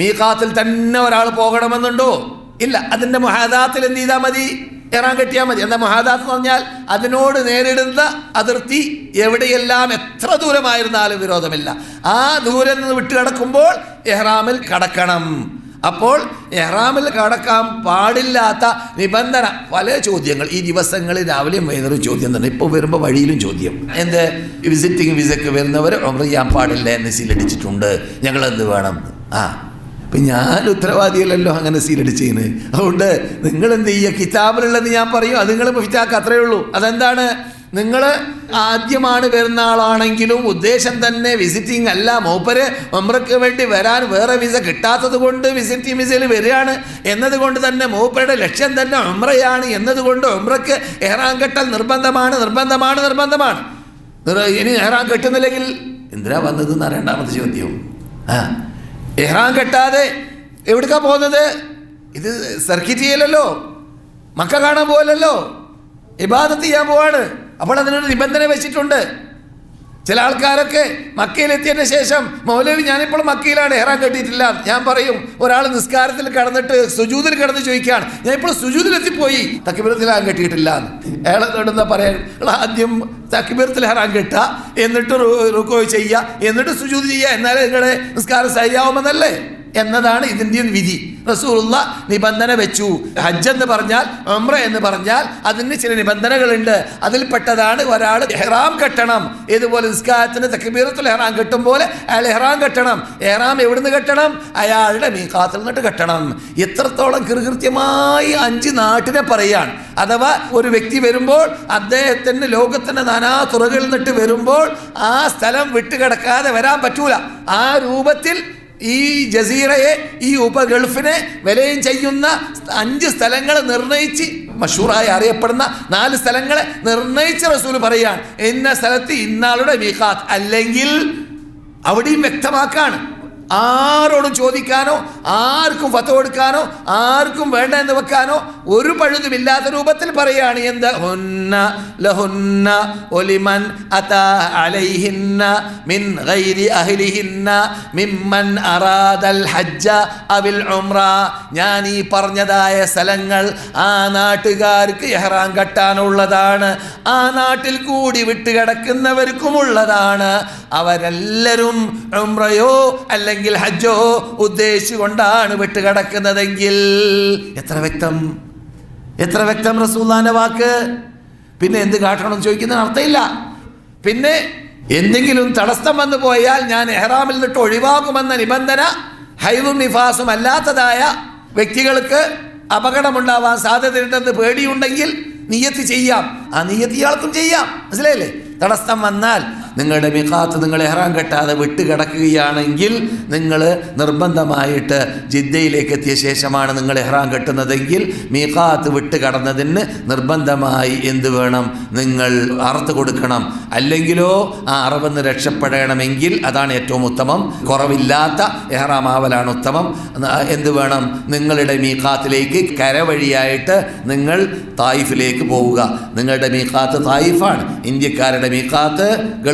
മീഖാത്തിൽ തന്നെ ഒരാൾ പോകണമെന്നുണ്ടോ? ഇല്ല. അതിന്റെ മൊഹാദാത്തിൽ എന്ത് ചെയ്താൽ മതി? ഇറാൻ കെട്ടിയാൽ മതി. എന്താ മൊഹാദാത്ത് എന്ന് പറഞ്ഞാൽ അതിനോട് നേരിടുന്ന അതിർത്തി എവിടെയെല്ലാം എത്ര ദൂരമായിരുന്നാലും വിരോധമില്ല. ആ ദൂരം നിന്ന് വിട്ട് കിടക്കുമ്പോൾ എഹ്റാമിൽ കടക്കണം. അപ്പോൾ എഹ്റാമിൽ കടക്കാൻ പാടില്ലാത്ത നിബന്ധന. പല ചോദ്യങ്ങൾ. ഈ ദിവസങ്ങളിൽ രാവിലെയും വൈകുന്നേരം ചോദ്യം തന്നെ. ഇപ്പോൾ വരുമ്പോൾ വഴിയിലും ചോദ്യം. എന്ത്? വിസിറ്റിംഗ് വിസയ്ക്ക് വരുന്നവർ ഉംറ ചെയ്യാൻ പാടില്ല എന്ന് ശീലടിച്ചിട്ടുണ്ട് ഞങ്ങൾ എന്ത് വേണം? ആ. ഇപ്പം ഞാൻ ഉത്തരവാദിയല്ലല്ലോ അങ്ങനെ സീലടിച്ചതിന് അതുകൊണ്ട് നിങ്ങൾ എന്ത് ചെയ്യുക? കിതാബിലുള്ളത് ഞാൻ പറയും. അത് നിങ്ങൾ ഫിറ്റാക്ക് അത്രയേ ഉള്ളൂ. അതെന്താണ്? നിങ്ങൾ ആദ്യമാണ് വരുന്ന ആളാണെങ്കിലും ഉദ്ദേശം തന്നെ വിസിറ്റിംഗ് അല്ല. മൂപ്പര് ഉംറയ്ക്ക് വേണ്ടി വരാൻ വേറെ വിസ കിട്ടാത്തത് കൊണ്ട് വിസിറ്റിംഗ് വിസയിൽ വരികയാണ്. എന്നതുകൊണ്ട് തന്നെ മൂപ്പരുടെ ലക്ഷ്യം തന്നെ ഉംറയാണ്. എന്നതുകൊണ്ട് ഉംറയ്ക്ക് എഹ്റാൻ കെട്ടൽ നിർബന്ധമാണ്. നിർബന്ധമാണ്. നിർബന്ധമാണ്. ഇനി എഹ്റാൻ കെട്ടുന്നില്ലെങ്കിൽ എന്തിനാ വന്നത് എന്നാ രണ്ടാമത്തെ ചോദ്യം. ആ. എഹ്റാൻ കെട്ടാതെ എവിടേക്കാ പോകുന്നത്? ഇത് സർക്കിറ്റ് ചെയ്യലല്ലോ. മക്ക കാണാൻ പോകലല്ലോ ഇബാദത്ത് ചെയ്യാൻ പോവാണ്. അപ്പോൾ അതിനൊരു നിബന്ധന വെച്ചിട്ടുണ്ട്. ചില ആൾക്കാരൊക്കെ മക്കയിലെത്തിയതിന് ശേഷം മൗലവി ഞാനിപ്പോൾ മക്കയിലാണ് ഏറാൻ കെട്ടിയിട്ടില്ല. ഞാൻ പറയും ഒരാൾ നിസ്കാരത്തിൽ കടന്നിട്ട് സുജൂതിൽ കടന്ന് ചോദിക്കുകയാണ് ഞാൻ ഇപ്പോൾ സുജൂതിലെത്തിപ്പോയി. തക്കിബിരത്തിൽ ഹറാൻ കെട്ടിയിട്ടില്ല. അയാൾ എന്താ പറയാൻ "നിങ്ങൾ ആദ്യം തക്കിബിരത്തിൽ ഹറാൻ കെട്ടുക എന്നിട്ട് റുക്കോ ചെയ്യുക എന്നിട്ട് സുജൂത് ചെയ്യുക എന്നാലേ നിങ്ങളുടെ നിസ്കാരം ശരിയാവുമെന്നല്ലേ എന്നതാണ് ഇതിന്റെ വിധി. റസൂലുള്ള നിബന്ധന വെച്ചു. ഹജ്ജ് എന്ന് പറഞ്ഞാൽ അമ്ര എന്ന് പറഞ്ഞാൽ അതിന് ചില നിബന്ധനകളുണ്ട്. അതിൽപ്പെട്ടതാണ് ഒരാൾ എഹ്റാം കെട്ടണം. ഇതുപോലെ നിസ്കാരത്തിന് തക്ബീറത്തുൽ എഹ്റാം കെട്ടും പോലെ അയാൾ എഹ്റാം കെട്ടണം. എഹ്റാം എവിടുന്ന് കെട്ടണം? അയാളുടെ മീഖാത്തിൽ നിന്നിട്ട് കെട്ടണം. എത്രത്തോളം കൃകൃത്യമായി അഞ്ച് നാട്ടിനെ പറയാണ്. അഥവാ ഒരു വ്യക്തി വരുമ്പോൾ അദ്ദേഹത്തിന് ലോകത്തിന്റെ നാനാ തുറകളിൽ നിന്നിട്ട് വരുമ്പോൾ ആ സ്ഥലം വിട്ടുകിടക്കാതെ വരാൻ പറ്റൂല. ആ രൂപത്തിൽ ഈ ജസീറയെ ഈ ഉപഗൾഫിനെ വിലയും ചെയ്യുന്ന അഞ്ച് സ്ഥലങ്ങൾ നിർണയിച്ച് മഷൂറായി അറിയപ്പെടുന്ന നാല് സ്ഥലങ്ങളെ നിർണയിച്ച റസൂൽ പറയുകയാണ്. ഇന്ന സ്ഥലത്ത് ഇന്നാളുടെ മീഖാത്ത് അല്ലെങ്കിൽ അവിടെയും വ്യക്തമാക്കാണ്. ആരോടും ചോദിക്കാനോ ആർക്കും ഫത്ത് കൊടുക്കാനോ ആർക്കും വേണ്ട എന്ന് വെക്കാനോ ഒരു പഴുതുമില്ലാത്ത രൂപത്തിൽ പറയുകയാണ്. എന്ത്? ഹുന്ന ലഹുന്ന ഒലിമൻ ഞാൻ ഈ പറഞ്ഞതായ സ്ഥലങ്ങൾ ആ നാട്ടുകാർക്ക് എഹ്റാൻ കെട്ടാനുള്ളതാണ്. ആ നാട്ടിൽ കൂടി വിട്ടുകിടക്കുന്നവർക്കുമുള്ളതാണ് അവരെല്ലാവരും ഉംറയോ അല്ലെങ്കിൽ ഹജ്ജോ ഉദ്ദേശിച്ചുകൊണ്ടാണ് വിട്ടുകിടക്കുന്നതെങ്കിൽ. എത്ര വ്യക്തം? എത്ര വ്യക്തം റസൂല്ലാന്റെ വാക്ക്? പിന്നെ എന്ത് കാട്ടണം ചോദിക്കുന്നതിന് അർത്ഥമില്ല. പിന്നെ എന്തെങ്കിലും തടസ്സം വന്നു പോയാൽ ഞാൻ എഹ്റാമിൽ നിന്നിട്ട് ഒഴിവാകുമെന്ന നിബന്ധന ഹൈവും നിഫാസും അല്ലാത്തതായ വ്യക്തികൾക്ക് അപകടമുണ്ടാവാൻ സാധ്യതയുണ്ടെന്ന് പേടിയുണ്ടെങ്കിൽ നീയത്ത് ചെയ്യാം. ആ നീയത്ത് ഇയാൾക്കും ചെയ്യാം. മനസ്സിലായില്ലേ? തടസ്സം വന്നാൽ നിങ്ങളുടെ മിഖാത്ത് നിങ്ങൾ എഹ്റാൻ കെട്ടാതെ വിട്ട് കിടക്കുകയാണെങ്കിൽ നിങ്ങൾ നിർബന്ധമായിട്ട് ജിദ്ദയിലേക്ക് എത്തിയ ശേഷമാണ് നിങ്ങൾ എഹ്റാൻ കെട്ടുന്നതെങ്കിൽ മിഖാത്ത് വിട്ട് കടന്നതിന് നിർബന്ധമായി എന്ത് വേണം? നിങ്ങൾ അറുത്ത് കൊടുക്കണം. അല്ലെങ്കിലോ ആ അറവെന്ന് രക്ഷപ്പെടണമെങ്കിൽ അതാണ് ഏറ്റവും ഉത്തമം. കുറവില്ലാത്ത എഹ്റാം ആവലാണ് ഉത്തമം എന്ത് വേണം? നിങ്ങളുടെ മീഖാത്തിലേക്ക് കരവഴിയായിട്ട് നിങ്ങൾ തായിഫിലേക്ക് പോവുക. നിങ്ങളുടെ മീഖാത്ത് തായിഫാണ്. ഇന്ത്യക്കാരുടെ മീഖാത്ത്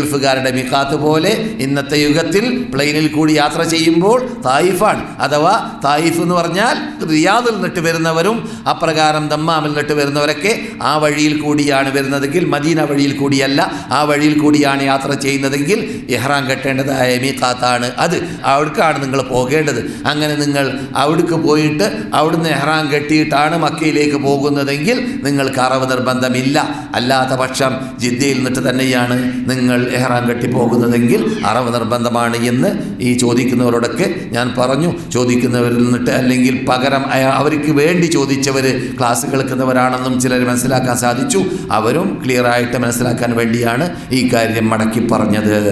ഗൾഫുകാരുടെ മിക്കാത്ത് പോലെ ഇന്നത്തെ യുഗത്തിൽ പ്ലെയിനിൽ കൂടി യാത്ര ചെയ്യുമ്പോൾ തായിഫാണ്. അഥവാ തായിഫ് എന്ന് പറഞ്ഞാൽ റിയാദിൽ നിന്നിട്ട് വരുന്നവരും അപ്രകാരം ദമ്മാമിൽ നിന്നിട്ട് വരുന്നവരൊക്കെ ആ വഴിയിൽ കൂടിയാണ് വരുന്നതെങ്കിൽ മദീന വഴിയിൽ കൂടിയല്ല ആ വഴിയിൽ കൂടിയാണ് യാത്ര ചെയ്യുന്നതെങ്കിൽ എഹ്റാം കെട്ടേണ്ടതായ മീക്കാത്താണ് അത് അവിടേക്കാണ് നിങ്ങൾ പോകേണ്ടത്. അങ്ങനെ നിങ്ങൾ അവിടേക്ക് പോയിട്ട് അവിടുന്ന് എഹ്റാം കെട്ടിയിട്ടാണ് മക്കയിലേക്ക് പോകുന്നതെങ്കിൽ നിങ്ങൾക്ക് അറവ് നിർബന്ധമില്ല. അല്ലാത്ത പക്ഷം ജിദ്ദയിൽ നിന്നിട്ട് തന്നെയാണ് നിങ്ങൾ എഹ്റാൻ കെട്ടിപ്പോകുന്നതെങ്കിൽ അറവ് നിർബന്ധമാണ് എന്ന് ഈ ചോദിക്കുന്നവരോടൊക്കെ ഞാൻ പറഞ്ഞു. ചോദിക്കുന്നവരിൽ നിന്നിട്ട് അല്ലെങ്കിൽ പകരം അവർക്ക് വേണ്ടി ചോദിച്ചവർ ക്ലാസ് കേൾക്കുന്നവരാണെന്നും ചിലർ മനസ്സിലാക്കാൻ സാധിച്ചു. അവരും ക്ലിയറായിട്ട് മനസ്സിലാക്കാൻ വേണ്ടിയാണ് ഈ കാര്യം മടക്കി പറഞ്ഞത്.